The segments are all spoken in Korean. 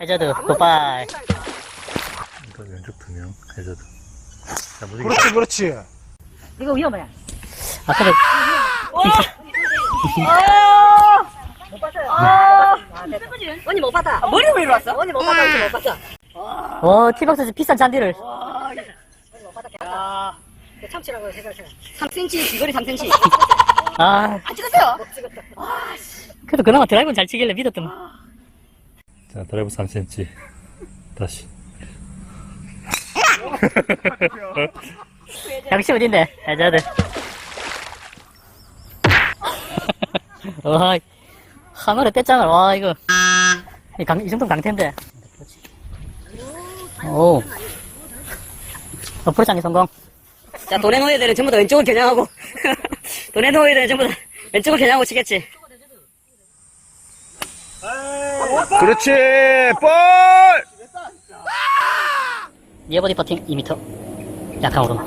해저드, 굿바이. 또 왼쪽 두 명, 해저드. 자, 무지개. 그렇지, 그렇지. 이거 위험해. 아, 근데, 언니 못 받아. 머리 왜 이리 왔어? 언니 못 받아, 언니 못 받아. 어, 티박스 비싼 잔디를. 참치라고 해가지고. 3cm, 귀걸이 3cm. 아, 안 찍었어요? 그래도 그나마 드라이브는 잘 치길래 믿었더만. 자, 드라이브 3cm. 다시. 역시 어딘데? 해저드. 와, 하늘에 떼짱을, 와, 이거. 이, 강, 이 정도면 강태인데. 오. 어, 프로장기 성공. 자, 되는 전부 다 왼쪽을 겨냥하고. 되는 전부 다 왼쪽을 겨냥하고 치겠지. 그렇지, 볼! 니어버디 퍼팅 2m. 약한 오르막.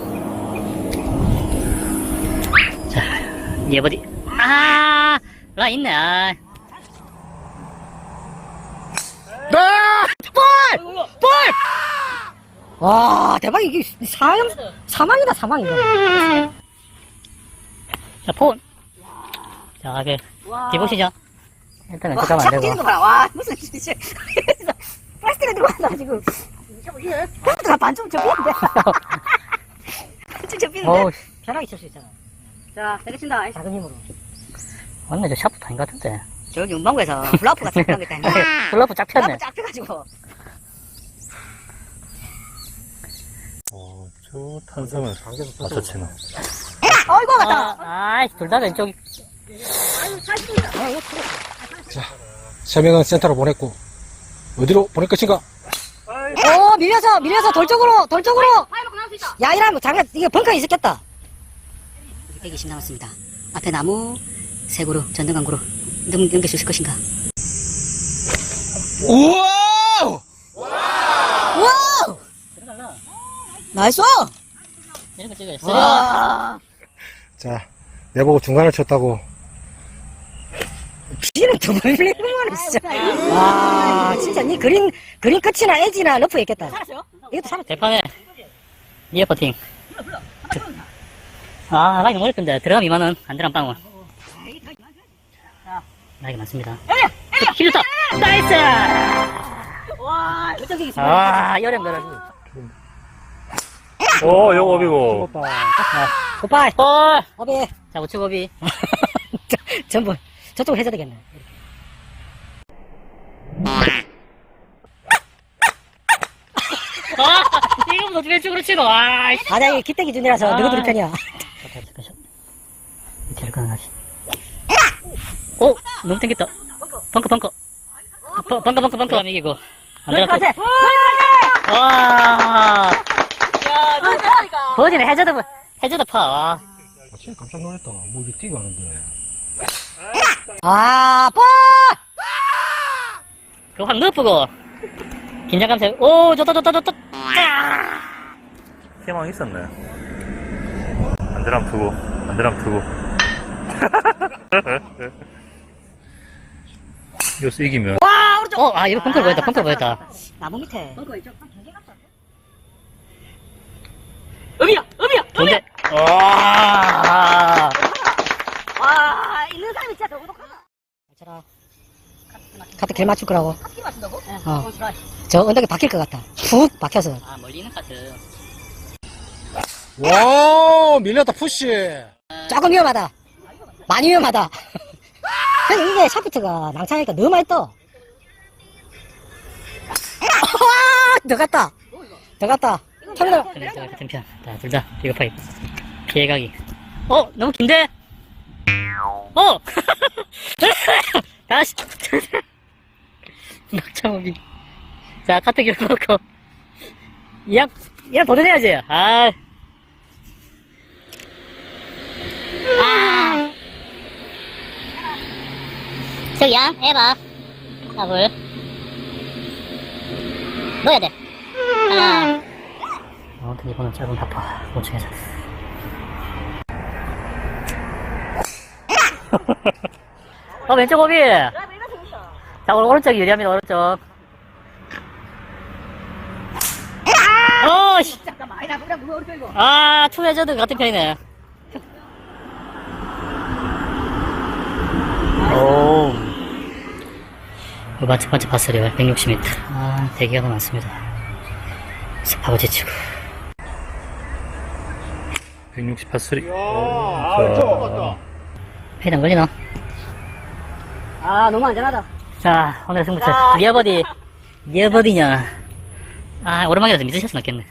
자, 니어버디. 아, 라 있네, 아. 와, 대박. 이게 사형, 사망이다, 사망, 이거. 자, 폰. 자, 그, 기보시죠. 일단 왼쪽 가면 안 되고. 거 봐라. 와, 무슨, 진짜. 플라스틱에 들어간다, 지금. 가 반쯤 접히는데. 반쯤 접히는데. 어우, 편하게 칠 수 있잖아. 자, 내려친다. 작은 힘으로. 완전 저 샤프트 아닌 것 같은데. 저기 운방구에서 블라프가 생각한 거 있다. 블러프 쫙 폈네. 블라프 쫙 펴가지고. 어, 저 탄성을 맞춰 치나. 어이구, 갔다. 아, 아이, 둘 다 왼쪽. 세 명은 센터로 보냈고, 어디로 보낼 것인가? 오, 밀려서, 밀려서 돌 쪽으로, 돌 쪽으로. 야, 이러면 장난, 이게 벙커 있었겠다. 120 남았습니다. 앞에 나무, 색으로, 전등강구로 넘, 넘길 수 있을 것인가. 우와! 우와! 나이스! 이런 거 찍어요. 와. 자, 내보고 중간을 쳤다고. 비는 두번 밀리는 진짜. 와, 진짜 니 그린, 그린 끝이나 에지나 러프 있겠다. 이것도 살았 대판에, 니어 퍼팅. 아, 라이가 멀을 건데, 들어가면 이만은, 안 들어가면 빵원. 라이가 많습니다. 힘 좋다! 나이스! 와, 어떻게 이겼어? 아, 여름 걸어주고. 오, 영업이고. 굿바이. 볼! 어비. 자, 우측 오비. 전부, 저쪽 해줘야 되겠네. 아, 이거보다 어떻게 왼쪽으로 치노? 아, 씨. 아, 나 이게 기대 기준이라서 아. 누구 들을 편이야. 밑에를 끊어가시. 오! 너무 땡겼다. 벙커, 벙커. 벙- 벙커, 벙커, 벙커. 이기고. 안 들어갔고. 와. 버디는 해저드, 해저드 파. 와. 아, 진짜 깜짝 놀랐다. 뭐 이게 뛰가 하는데. 아, 볼! 그거 확 넣어보고. 긴장감 세 오, 좋다, 좋다, 좋다. 짜! 희망 있었네. 안 들어가면 두고, 안 들어가면 두고. 이거 이기면. 와, 오른쪽. 어, 아, 이거 벙커 보였다, 벙커 보였다. 나무 밑에. 음이야, 음이야. 와. 와, 있는 사람이 진짜 너무 독하다. 잘쳐라 카트 길 맞출 거라고. 어. 저 언덕에 박힐 것 같다. 푹 박혀서. 아, 멀리 있는 카트. 와, 밀렸다, 푸시. 조금 위험하다. 많이 위험하다. 근데 이게 샤프트가 낭창하니까 너무 많이 떠. 더 갔다. 더 갔다. 터미널. 왼쪽 같은 편. 자, 둘 다, 비겁하게. 피해가기. 어, 너무 긴데? 어! 다시. 막창오비. 자, 카트 길어 놓고. 이양, 이양 도전해야지. 아. 아. 저기야, 해봐. 답을. 넣어야 돼. 하나. 아무튼 이번은 짧은 바빠. 못 치겠어. 어, 왼쪽 오비. 자, 오른쪽이 유리합니다, 오른쪽. 아! 어, 씨. 아, 투레저드 같은 편이네. 오. 반짝반짝 파스리 160m. 아, 대기가 많습니다. 스파고 지치고 160 파스리. 아, 저. 안 걸리나? 아, 너무 안전하다. 자, 오늘의 승부처. 자. 리어버디. 리어버디냐. 아, 오르막이라도 믿으셨으면 좋겠네.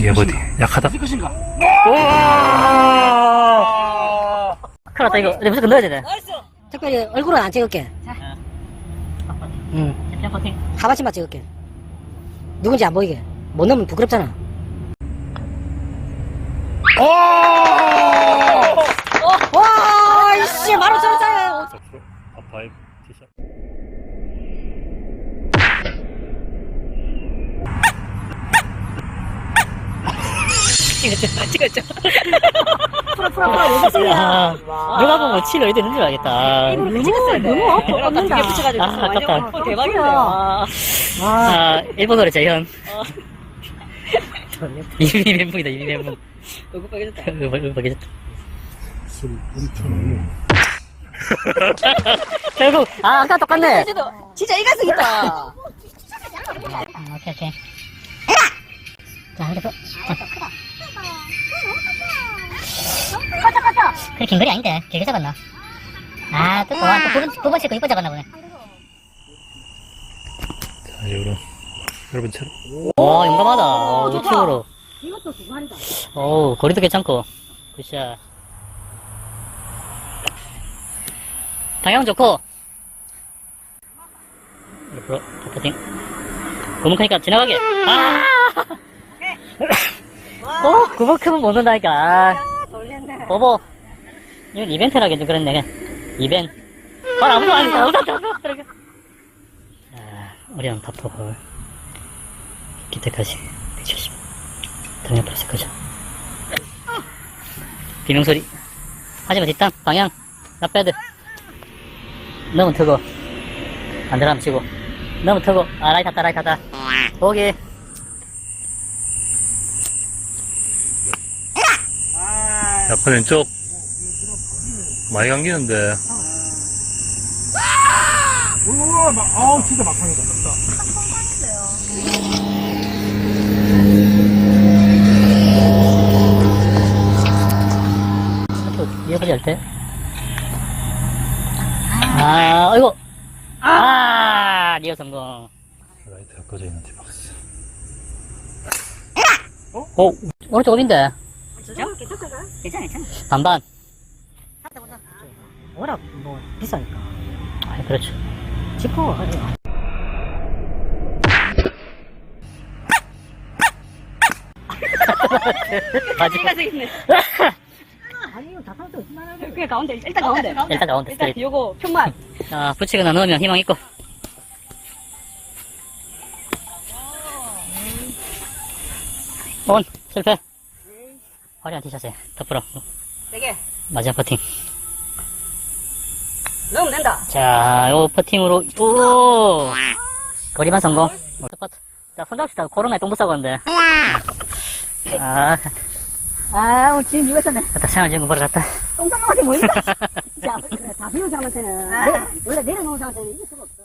예버디. 약하다. 이 것인가? 큰일 났다, 이거. 근데 무조건 넣어야 되네. 특별히 얼굴은 안 찍을게. 응. 챔피언. 하반신만 찍을게. 누군지 안 보이게. 못 넣으면 부끄럽잖아. 와, 이씨, 바로 저랬잖아요. 앞으로. 아파이 티샷. 찍었죠. 풀어, 풀어, 풀어. 여기. 아, 누가 보면 치료 어디 있는 줄 알겠다. 너무, 너무 아파. 아, 아깝다. 대박이다. 아, 아, 일본어로 재현. 이미 멘붕이다, 이미 멘붕. 얼굴 빨개졌다. 술 엄청 결국, 아, 아까 똑같네. 진짜 일관성 있다. 아, 오케이, 오케이. 자, 그 래서. 그래, 긴 거리 아닌데. 길게 잡았나? 아, 또, 또, 또두 번, 두번 칠고 이번 잡았나 보네. 자, 이후로. 여러분, 채로. 오, 용감하다. 오, 좋다. 우측으로. 이것도 두관이다. 오, 거리도 괜찮고. 굿샷. 방향 좋고. 옆으로, 퍼팅. 고문카니까 지나가게. 아! 어, 그만큼은 못 넣는다니까. 돌 오버. 이건 이벤트라게 좀 그랬네. 이벤트. 아, 아무도 안 했어. 아무도 안 했어. 자, 어려운 파포홀. 기대까지 170. 당연 플러스 거죠. 비명소리. 하지마, 뒷땅, 방향, 나빼드. 너무 트고. 안 들어가면 치고. 너무 트고. 아, 라이트 탔다, 라이트 탔다. 보기. 약간 왼쪽. 많이 감기는데. 우와, 막, 아우, 진짜 막상이다. 또 이어까지 할 때. 아, 아이고. 아, 리어 성공. 라이트 가 꺼져 있는 디박스. 오, 오른쪽 어딘데? 괜찮아, 괜찮아. 반반. 워낙 뭐 비싸니까. 아, 그렇죠. 지퍼. 맞지? 아니 이거 다 사도 얼마나 그냥 가운데 일단 가운데. 일단 가운데 일단 스트레이트. 요거 편만. 아, 붙이거나 넣으면 희망 있고. 온, 실패. 화려한 티샷에 덮으러. 되게 마지막 퍼팅. 넣으면 된다. 자, 요 퍼팅으로, 오! 거리만 성공. 자, 손잡시다. 코로나에 똥 싸고는데. 아, 아, 오늘 지금 이거 썼네. 갔다 생활지원 보러 갔다. 똥상하게 뭐 있다. 자, 다 비운 사람한테는. 원래 내려놓은 이길 수가 없어.